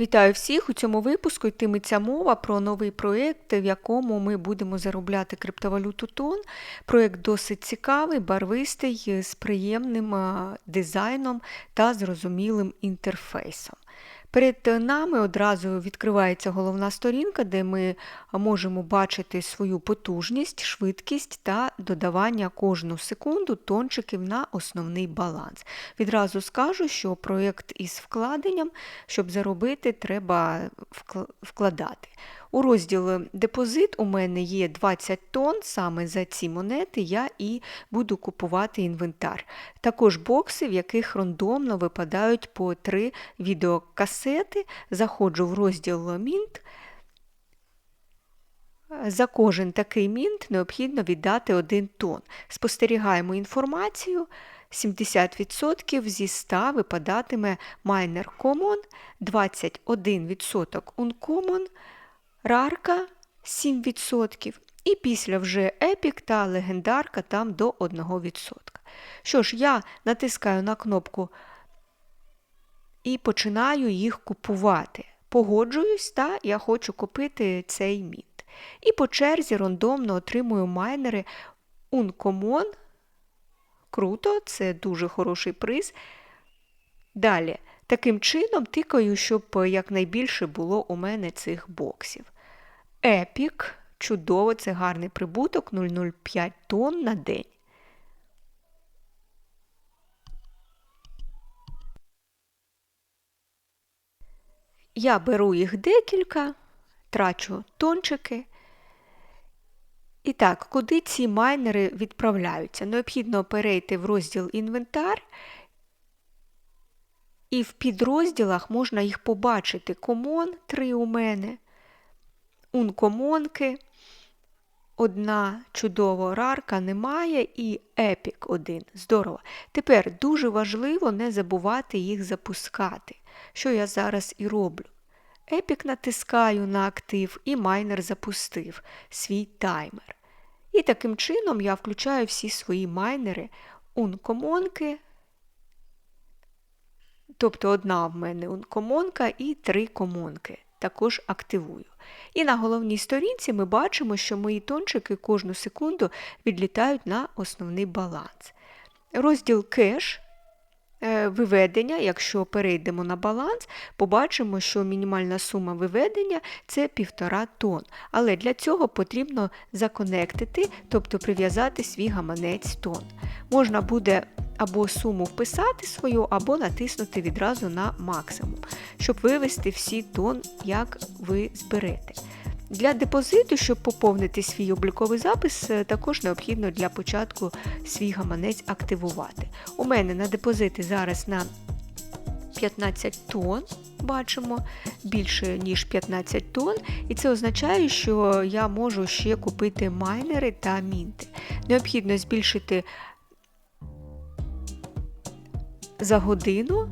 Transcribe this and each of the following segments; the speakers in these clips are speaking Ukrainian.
Вітаю всіх! У цьому випуску йтиметься мова про новий проєкт, в якому ми будемо заробляти криптовалюту тон. Проєкт досить цікавий, барвистий, з приємним дизайном та зрозумілим інтерфейсом. Перед нами одразу відкривається головна сторінка, де ми можемо бачити свою потужність, швидкість та додавання кожну секунду тончиків на основний баланс. Відразу скажу, що проєкт із вкладенням, щоб заробити, треба вкладати. У розділ депозит у мене є 20 тонн, саме за ці монети я і буду купувати інвентар. Також бокси, в яких рандомно випадають по 3 відеокасети. Заходжу в розділ Мінт. За кожен такий мінт необхідно віддати 1 тонн. Спостерігаємо інформацію. 70% зі 100 випадатиме Miner Common, 21% Uncommon, рарка 7%, і після вже епік та легендарка там до 1%. Що ж, я натискаю на кнопку і починаю їх купувати. Погоджуюсь, та я хочу купити цей мінт. І по черзі рандомно отримую майнери Uncommon. Круто, це дуже хороший приз. Далі, таким чином тикаю, щоб якнайбільше було у мене цих боксів. Епік, чудово, це гарний прибуток 0,05 тонн на день. Я беру їх декілька, трачу тончики. І так, куди ці майнери відправляються? Необхідно перейти в розділ інвентар, і в підрозділах можна їх побачити. Комон 3 у мене, ункомонки, одна чудова рарка немає, і епік один. Здорово. Тепер дуже важливо не забувати їх запускати, що я зараз і роблю. Епік натискаю на актив і майнер запустив свій таймер. І таким чином я включаю всі свої майнери ункомонки, тобто одна в мене ункомонка і три комонки. Також активую. І на головній сторінці ми бачимо, що мої тончики кожну секунду відлітають на основний баланс. Розділ кеш Е, виведення, якщо перейдемо на баланс, побачимо, що мінімальна сума виведення це 1,5 тонн. Але для цього потрібно законектити, тобто прив'язати свій гаманець тонн. Можна буде або суму вписати свою, або натиснути відразу на максимум, щоб вивести всі тонн, як ви зберете. Для депозиту, щоб поповнити свій обліковий запис, е, також необхідно для початку свій гаманець активувати. У мене на депозити зараз на 15 тонн, бачимо, більше, ніж 15 тонн, і це означає, що я можу ще купити майнери та мінти. Необхідно збільшити за годину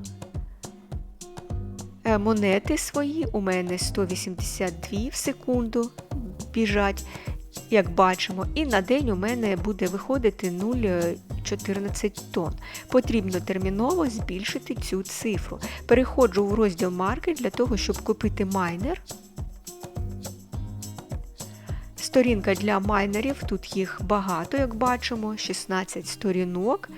Е, монети свої у мене 182 в секунду біжать, як бачимо, і на день у мене буде виходити 0,14 тонн. Потрібно терміново збільшити цю цифру. Переходжу в розділ маркет для того, щоб купити майнер. Сторінка для майнерів, тут їх багато, як бачимо, 16 сторінок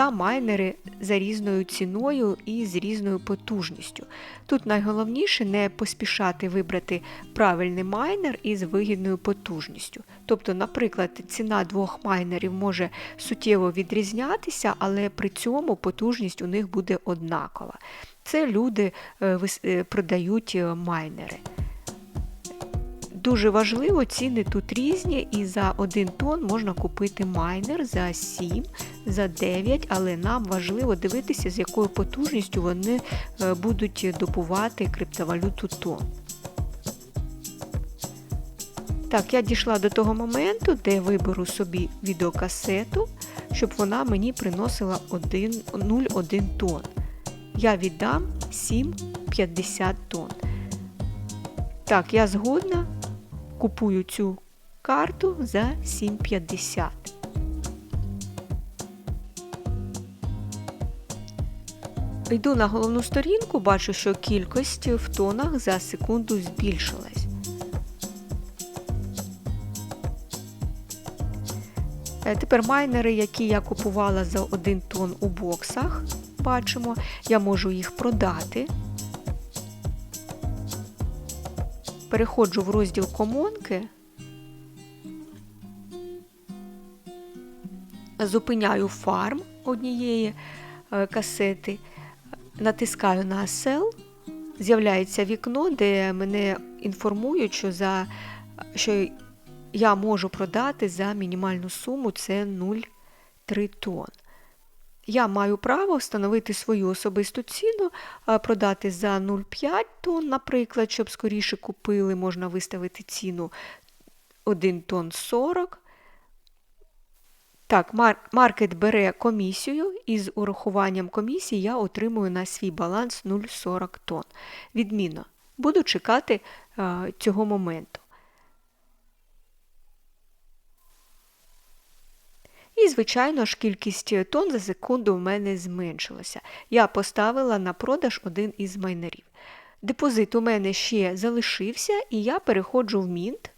та майнери за різною ціною і з різною потужністю. Тут найголовніше не поспішати вибрати правильний майнер із вигідною потужністю. Тобто, наприклад, ціна двох майнерів може суттєво відрізнятися, але при цьому потужність у них буде однакова. Це люди е, е, продають е, майнери. Дуже важливо, ціни тут різні, і за 1 тонн можна купити майнер за 7, за 9, але нам важливо дивитися, з якою потужністю вони е, будуть добувати криптовалюту тон. Так, я дійшла до того моменту, де виберу собі відеокасету, щоб вона мені приносила 0,1 тонн. Я віддам 7,50 тонн. Так, я згодна купую цю карту за 7,50. Йду на головну сторінку, бачу, що кількість в тонах за секунду збільшилась. Е, Тепер майнери, які я купувала за 1 тон у боксах, бачимо, я можу їх продати. Переходжу в розділ комонки, зупиняю фарм однієї е, касети, натискаю на Sell, з'являється вікно, де мене інформують, що, за, що я можу продати за мінімальну суму це 0,3 тонн. Я маю право встановити свою особисту ціну, продати за 0,5 тонн, наприклад, щоб скоріше купили, можна виставити ціну 1 тонн 40. Так, маркет бере комісію, і з урахуванням комісії я отримую на свій баланс 0,40 тонн. Відмінно, буду чекати е, цього моменту. І, звичайно ж, кількість тонн за секунду в мене зменшилася. Я поставила на продаж один із майнерів. Депозит у мене ще залишився, і я переходжу в Мінт,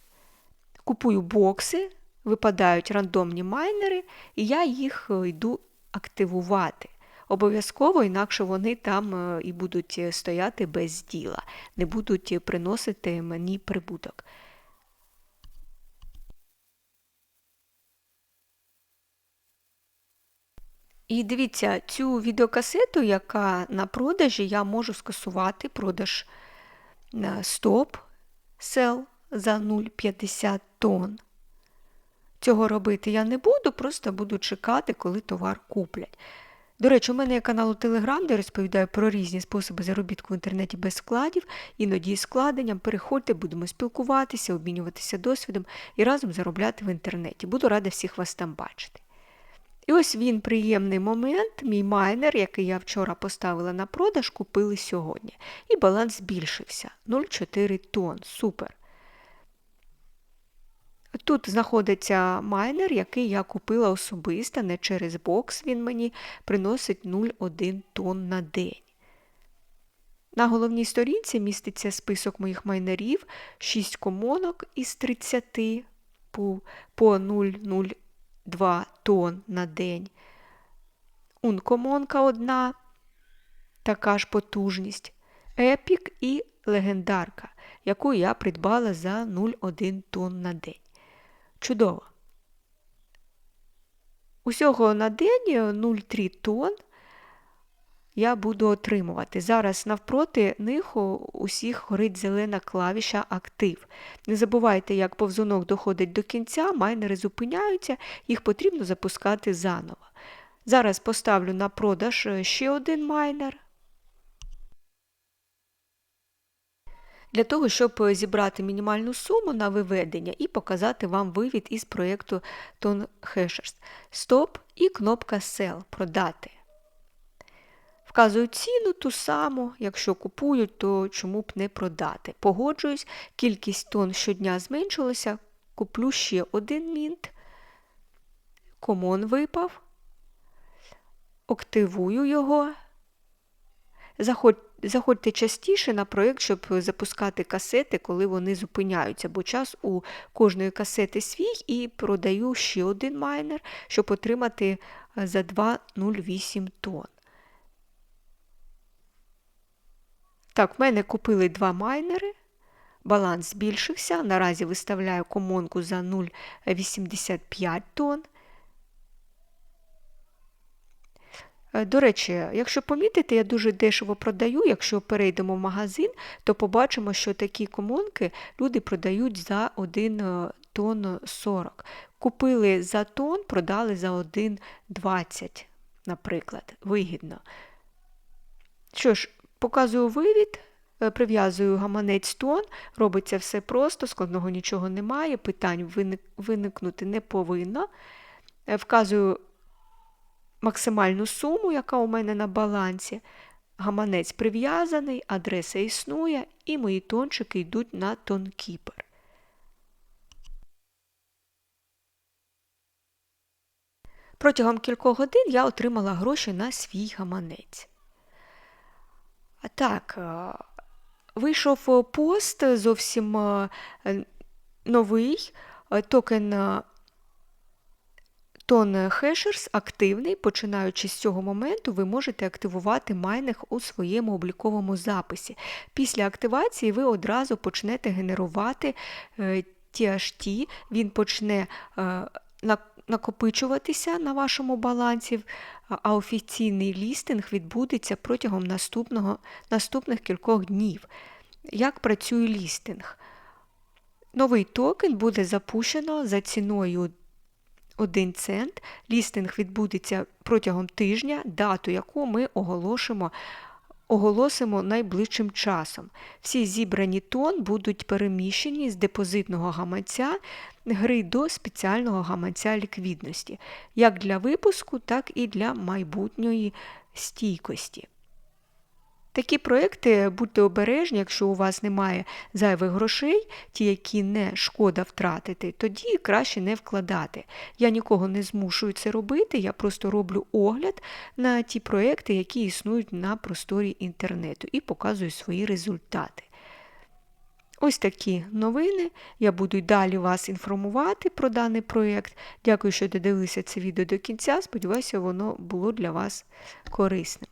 купую бокси, випадають рандомні майнери, і я їх е, йду активувати. Обов'язково, інакше вони там е, і будуть е, стояти без діла, не будуть приносити мені прибуток. І дивіться, цю відеокасету, яка на продажі, я можу скасувати продаж стоп сел за 0,50 тонн. Цього робити я не буду, просто буду чекати, коли товар куплять. До речі, у мене є канал у Телеграм, де розповідаю про різні способи заробітку в інтернеті без складів, іноді із складенням. Переходьте, будемо спілкуватися, обмінюватися досвідом і разом заробляти в інтернеті. Буду рада всіх вас там бачити. І ось він приємний момент. Мій майнер, який я вчора поставила на продаж, купили сьогодні. І баланс збільшився 0,4 тонн. Супер. Тут знаходиться майнер, який я купила особисто, не через бокс він мені приносить 0,1 тонн на день. На головній сторінці міститься список моїх майнерів, 6 комонок із 30 по 0,02 тонн на день. Ункомонка одна, така ж потужність, епік і легендарка, яку я придбала за 0,1 тонн на день. Чудово. Усього на день 0,3 тонн я буду отримувати. Зараз навпроти них усіх горить зелена клавіша Актив. Не забувайте, як повзунок доходить до кінця, майнери зупиняються, їх потрібно запускати заново. Зараз поставлю на продаж ще один майнер. Для того, щоб зібрати мінімальну суму на виведення і показати вам вивід із проєкту Ton Hashers. Стоп і кнопка Sell продати. Вказую ціну ту саму, якщо купують, то чому б не продати. Погоджуюсь, кількість тонн щодня зменшилася, куплю ще один мінт, комон випав, активую його. Заходь, заходьте частіше на проєкт, щоб запускати касети, коли вони зупиняються, бо час у кожної касети свій і продаю ще один майнер, щоб отримати за 2,08 тонн. Так, в мене купили два майнери, баланс збільшився. Наразі виставляю комонку за 0,85 тонн. До речі, якщо помітите, я дуже дешево продаю. Якщо перейдемо в магазин, то побачимо, що такі комонки люди продають за 1 тонн 40. Купили за тонн, продали за 1,20, наприклад, вигідно. Що ж, показую вивід, прив'язую гаманець тон, робиться все просто, складного нічого немає, питань виникнути не повинно. Вказую максимальну суму, яка у мене на балансі. Гаманець прив'язаний, адреса існує, і мої тончики йдуть на тонкіпер. Протягом кількох годин я отримала гроші на свій гаманець. Так, е, вийшов пост зовсім е, новий е, токен Тон Hashers активний. Починаючи з цього моменту, ви можете активувати майнинг у своєму обліковому записі. Після активації ви одразу почнете генерувати е, THT, він почне е, накопичуватися на вашому балансі, а офіційний лістинг відбудеться протягом наступного, наступних кількох днів. Як працює лістинг? Новий токен буде запущено за ціною 1 цент. Лістинг відбудеться протягом тижня, дату яку ми оголошимо, оголосимо найближчим часом. Всі зібрані тон будуть переміщені з депозитного гаманця гри до спеціального гаманця ліквідності, як для випуску, так і для майбутньої стійкості. Такі проекти будьте обережні, якщо у вас немає зайвих грошей, ті, які не шкода втратити, тоді краще не вкладати. Я нікого не змушую це робити, я просто роблю огляд на ті проекти, які існують на просторі інтернету, і показую свої результати. Ось такі новини. Я буду й далі вас інформувати про даний проєкт. Дякую, що додивилися це відео до кінця. Сподіваюся, воно було для вас корисним.